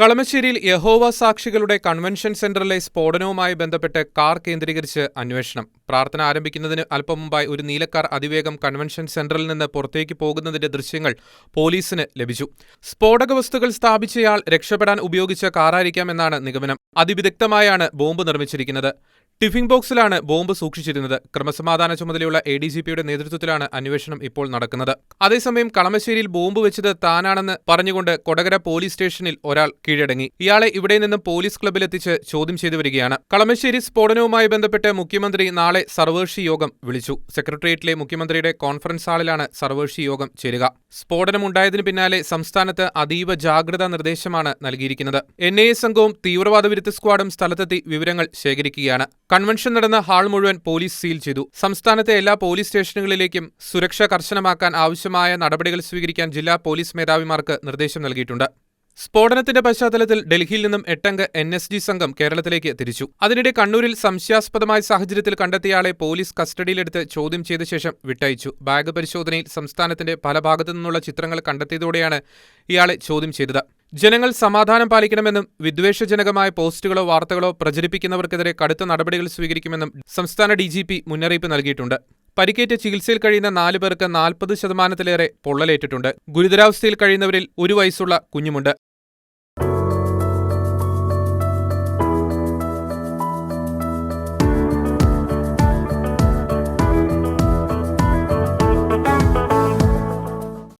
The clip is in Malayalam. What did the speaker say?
കളമശ്ശേരിയിൽ യഹോവ സാക്ഷികളുടെ കൺവെൻഷൻ സെന്ററിലെ സ്ഫോടനവുമായി ബന്ധപ്പെട്ട് കാർ കേന്ദ്രീകരിച്ച് അന്വേഷണം. പ്രാർത്ഥന ആരംഭിക്കുന്നതിന് അല്പം മുമ്പായി ഒരു നീലക്കാർ അതിവേഗം കൺവെൻഷൻ സെന്ററിൽ നിന്ന് പുറത്തേക്ക് പോകുന്നതിന്റെ ദൃശ്യങ്ങൾ പോലീസിന് ലഭിച്ചു. സ്ഫോടക വസ്തുക്കൾ സ്ഥാപിച്ചയാൾ രക്ഷപ്പെടാൻ ഉപയോഗിച്ച കാറായിരിക്കാമെന്നാണ് നിഗമനം. അതിവിദഗ്ധമായാണ് ബോംബ് നിർമ്മിച്ചിരിക്കുന്നത്. ടിഫിംഗ് ബോക്സിലാണ് ബോംബ് സൂക്ഷിച്ചിരുന്നത്. ക്രമസമാധാന ചുമതലയുള്ള എ ഡി ജി പിയുടെ നേതൃത്വത്തിലാണ് അന്വേഷണം ഇപ്പോൾ നടക്കുന്നത്. അതേസമയം കളമശ്ശേരിയിൽ ബോംബ് വെച്ചത് താനാണെന്ന് പറഞ്ഞുകൊണ്ട് കൊടകര പോലീസ് സ്റ്റേഷനിൽ ഒരാൾ കീഴടങ്ങി. ഇയാളെ ഇവിടെ നിന്നും പോലീസ് ക്ലബിലെത്തിച്ച് ചോദ്യം ചെയ്തു വരികയാണ്. കളമശ്ശേരി സ്ഫോടനവുമായി ബന്ധപ്പെട്ട് മുഖ്യമന്ത്രി നാളെ സർവകക്ഷി യോഗം വിളിച്ചു. സെക്രട്ടേറിയറ്റിലെ മുഖ്യമന്ത്രിയുടെ കോൺഫറൻസ് ഹാളിലാണ് സർവകക്ഷി യോഗം ചേരുക. സ്ഫോടനമുണ്ടായതിനു പിന്നാലെ സംസ്ഥാനത്ത് അതീവ ജാഗ്രതാ നിർദ്ദേശമാണ് നൽകിയിരിക്കുന്നത്. എൻ ഐ എ സംഘവും തീവ്രവാദ വിരുദ്ധ സ്ക്വാഡും സ്ഥലത്തെത്തി വിവരങ്ങൾ ശേഖരിക്കുകയാണ്. കൺവെൻഷൻ നടന്ന ഹാൾ മുഴുവൻ പോലീസ് സീൽ ചെയ്തു. സംസ്ഥാനത്തെ എല്ലാ പോലീസ് സ്റ്റേഷനുകളിലേക്കും സുരക്ഷ കർശനമാക്കാൻ ആവശ്യമായ നടപടികൾ സ്വീകരിക്കാൻ ജില്ലാ പോലീസ് മേധാവിമാർക്ക് നിർദ്ദേശം നൽകിയിട്ടുണ്ട്. സ്ഫോടനത്തിന്റെ പശ്ചാത്തലത്തിൽ ഡൽഹിയിൽ നിന്നും എട്ടംഗ എൻ എസ് ജി സംഘം കേരളത്തിലേക്ക് തിരിച്ചു. അതിനിടെ കണ്ണൂരിൽ സംശയാസ്പദമായ സാഹചര്യത്തിൽ കണ്ടെത്തിയയാളെ പോലീസ് കസ്റ്റഡിയിലെടുത്ത് ചോദ്യം ചെയ്ത ശേഷം വിട്ടയച്ചു. ബാഗ് പരിശോധനയിൽ സംസ്ഥാനത്തിന്റെ പല ഭാഗത്തു നിന്നുള്ള ചിത്രങ്ങൾ കണ്ടെത്തിയതോടെയാണ് ഇയാളെ ചോദ്യം ചെയ്തത്. ജനങ്ങൾ സമാധാനം പാലിക്കണമെന്നും വിദ്വേഷജനകമായ പോസ്റ്റുകളോ വാർത്തകളോ പ്രചരിപ്പിക്കുന്നവർക്കെതിരെ കടുത്ത നടപടികൾ സ്വീകരിക്കുമെന്നും സംസ്ഥാന ഡി മുന്നറിയിപ്പ് നൽകിയിട്ടുണ്ട്. പരിക്കേറ്റ് ചികിത്സയിൽ കഴിയുന്ന നാല് പേർക്ക് നാൽപ്പത് ശതമാനത്തിലേറെ പൊള്ളലേറ്റിട്ടുണ്ട്. ഗുരുതരാവസ്ഥയിൽ കഴിയുന്നവരിൽ ഒരു വയസ്സുള്ള കുഞ്ഞുമുണ്ട്.